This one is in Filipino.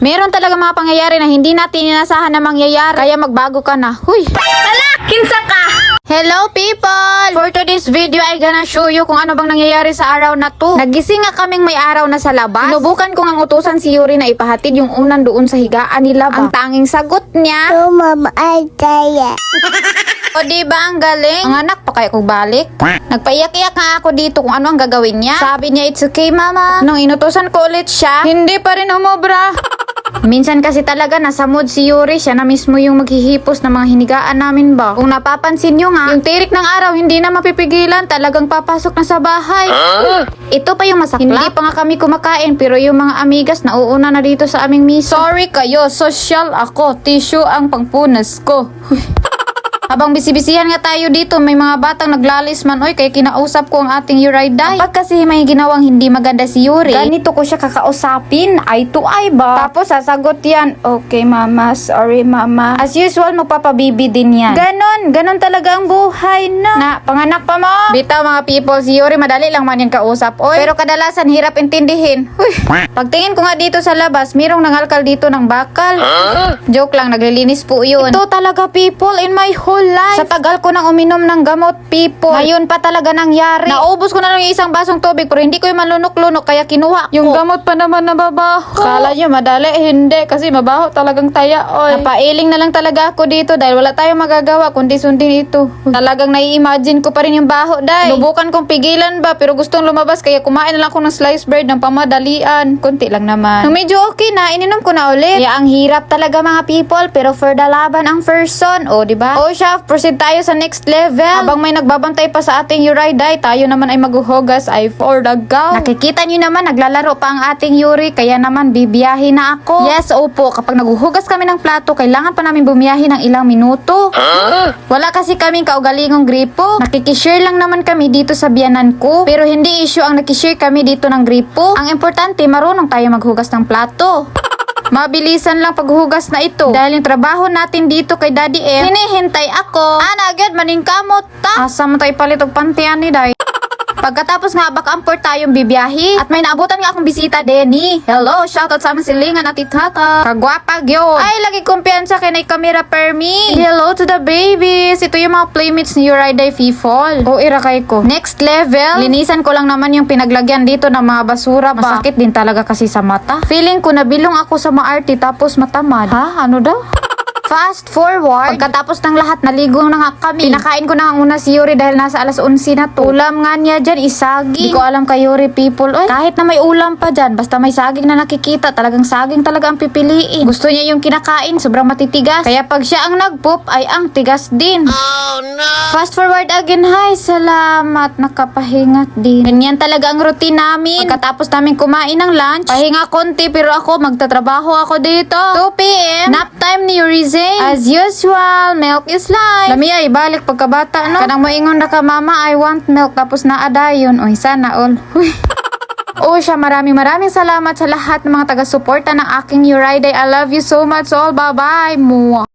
Meron talaga mga pangyayari na hindi natin inasahan na mangyayari. Kaya magbago ka na. Huy! Hala, kinsa ka? Hello people! For today's video ay gonna show you kung ano bang nangyayari sa araw na to. Nagising nga kaming may araw na sa labas. Sinubukan ko ang utusan si Yuri na ipahatid yung unan doon sa higaan nila. Ang tanging sagot niya, Oh, mama, I die. o di ba ang galing? Ang anak pa kaya kong balik? Nagpaiyak-iyak nga ako dito kung ano ang gagawin niya. Sabi niya, it's okay mama. Nung inutusan ko ulit siya, hindi pa rin umobra. Minsan kasi talaga nasa mood si Yuri, siya na mismo yung maghihipos ng mga hinigaan namin ba. Kung napapansin nyo nga, yung tirik ng araw hindi na mapipigilan, talagang papasok na sa bahay. Ito pa yung masakla. Hindi pa nga kami kumakain, pero yung mga amigas nauuna na dito sa aming miso. Sorry kayo, social ako. Tissue ang pangpunas ko. Habang bisibisihan nga tayo dito, may mga batang naglalis man. Oy, kaya kinausap ko ang ating Yuriday. Kapag kasi may ginawang hindi maganda si Yuri, ganito ko siya kakausapin. Ay to ay ba? Tapos sasagot yan, okay mama, sorry mama. As usual, magpapabibi din yan. Ganon, ganon talaga ang buhay, no? Na, panganak pa mo. Bitaw mga people, si Yuri madali lang man yan kausap. Oy, pero kadalasan hirap intindihin. Uy, pagtingin ko nga dito sa labas, mirong nangalkal dito ng bakal. Joke lang, naglilinis po yun. Ito talaga people in my whole life. Sa tagal ko nang uminom ng gamot people. Ngayon pa talaga nangyari. Naubos ko na lang yung isang basong tubig pero hindi ko yung malunok-lunok kaya kinuha ko. Yung gamot pa naman nababaho. Kala nyo madali, hindi. Kasi mabaho talagang taya. Oy. Napailing na lang talaga ako dito dahil wala tayong magagawa kundi sundin ito. Talagang nai-imagine ko pa rin yung baho dahil. Lubukan kong pigilan ba pero gustong lumabas kaya kumain na lang ako ng sliced bread ng pamadalian. Kunti lang naman. Nung medyo okay na, ininom ko na ulit. Kaya ang hirap talaga mga people pero for the laban ang person. O, di ba? O siya, proceed tayo sa next level. Habang may nagbabantay pa sa ating Yuriday, tayo naman ay maghuhugas ay for the go. Nakikita nyo naman, naglalaro pa ang ating Yuri, kaya naman bibiyahe na ako. Yes, opo, kapag naghuhugas kami ng plato, kailangan pa namin bumiyahe ng ilang minuto. Wala kasi kaming kaugalingong gripo. Nakikishare lang naman kami dito sa biyanan ko. Pero hindi issue ang nakishare kami dito ng gripo. Ang importante, marunong tayo maghugas ng plato. Mabilisan lang paghugas na ito. Dahil yung trabaho natin dito kay Daddy M, hinihintay ako. Ana, agad, maning kamot ta. Asa mo tayo palit og pantian ni Day. Pagkatapos nga, baka amport tayong bibiyahe. At may naabutan nga akong bisita, Denny. Hello, shoutout sa aming silingan at itata. Kagwapa, gyo. Ay, lagi kumpiyansa kay na camera per me. Hello to the babies. Ito yung mga playmates ni Yuriday Fifol. O, ira kay ko. Next level, linisan ko lang naman yung pinaglagyan dito ng mga basura ba. Masakit din talaga kasi sa mata. Feeling ko nabilong ako sa maarte tapos matamad. Ha? Ano daw? Fast forward. Pagkatapos ng lahat, naligo na nga kami. Pinakain ko na nga una si Yuri dahil nasa alas 11 na to. Ulam nga niya dyan, isaging. Di ko alam kay Yuri people. Oy, kahit na may ulam pa dyan, basta may saging na nakikita, talagang saging talaga ang pipiliin. Gusto niya yung kinakain, sobrang matitigas. Kaya pag siya ang nagpoop, ay ang tigas din. Fast forward again, hi, salamat, nakapahingat din. Ganyan talaga ang routine namin. Pagkatapos namin kumain ng lunch, pahinga konti pero ako, magtatrabaho ako dito. 2 p.m., nap time ni Yurizen. As usual, milk is life. Lamia, ibalik pagkabata, no? Kanang moingon na ka, mama, I want milk, tapos naadayon. Uy, sana all. Huy. Oh, siya maraming maraming salamat sa lahat ng mga taga-suporta ng aking Yuriday. I love you so much all. Bye-bye. Mwah.